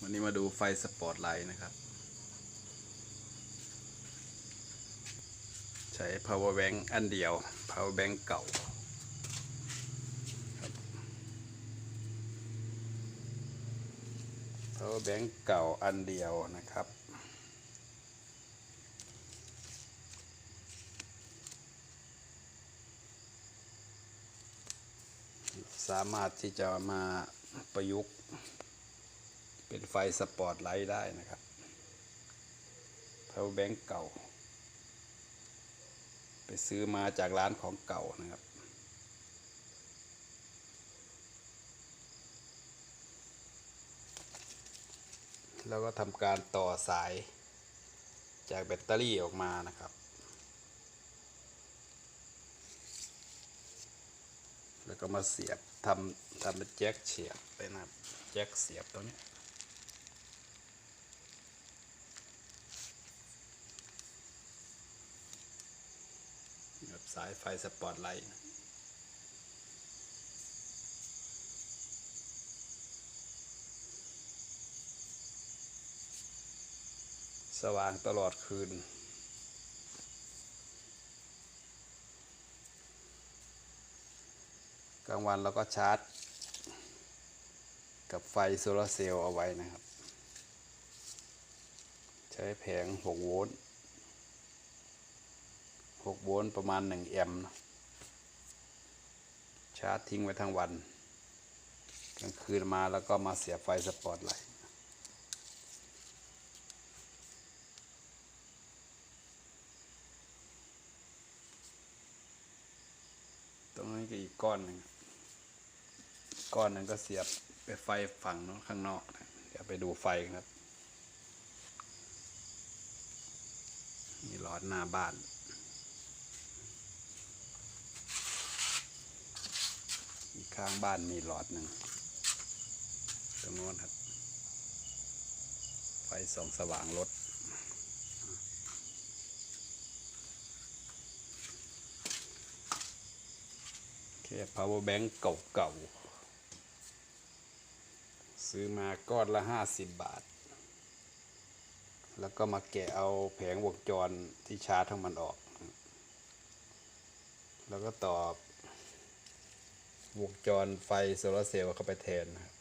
วันนี้มาดูไฟสปอตไลท์นะครับ ใช้ power bank อันเดียว power bank เก่าครับ power bank เก่าอันเดียวนะครับสามารถที่จะมาประยุกต์ เป็นไฟสปอร์ตไลท์ได้นะครับ power bank เก่า ไปซื้อมาจากร้านของเก่านะครับ แล้วก็ทำการต่อสายจากแบตเตอรี่ออกมานะครับ แล้วก็มาเสียบทำทำเป็นแจ็คเสียบไปนะครับ แจ็คเสียบตรงนี้ แบบ สายไฟสปอตไลท์สว่างตลอดคืน กลางวันเราก็ชาร์จ กับไฟโซลาร์เซลล์เอาไว้นะครับ ใช้แผง 6 โวลต์ 6 โวลต์ประมาณ 1 แอมป์ชาร์จทิ้งไว้ทั้งวันกลางคืนมาแล้วก็มาเสียบไฟสปอตไลท์ตรงนี้ก็อีกก้อนหนึ่งก้อนหนึ่งก็เสียบไปไฟฝั่งโน้นข้างนอกนะเดี๋ยวไปดูไฟนครับ มีหลอดหน้าบ้าน อีก ข้างบ้านมีหลอดหนึ่งตรงโน้นครับ ไฟส่องสว่างรถแค่ power bank เก่าๆ ซื้อมาก้อนละห้าสิบบาท แล้วก็มาแกะเอาแผงวงจรที่ชาร์จทั้งมันออก แล้วก็ต่อ วงจรไฟโซลาเซลล์เข้าไปแทนนะครับ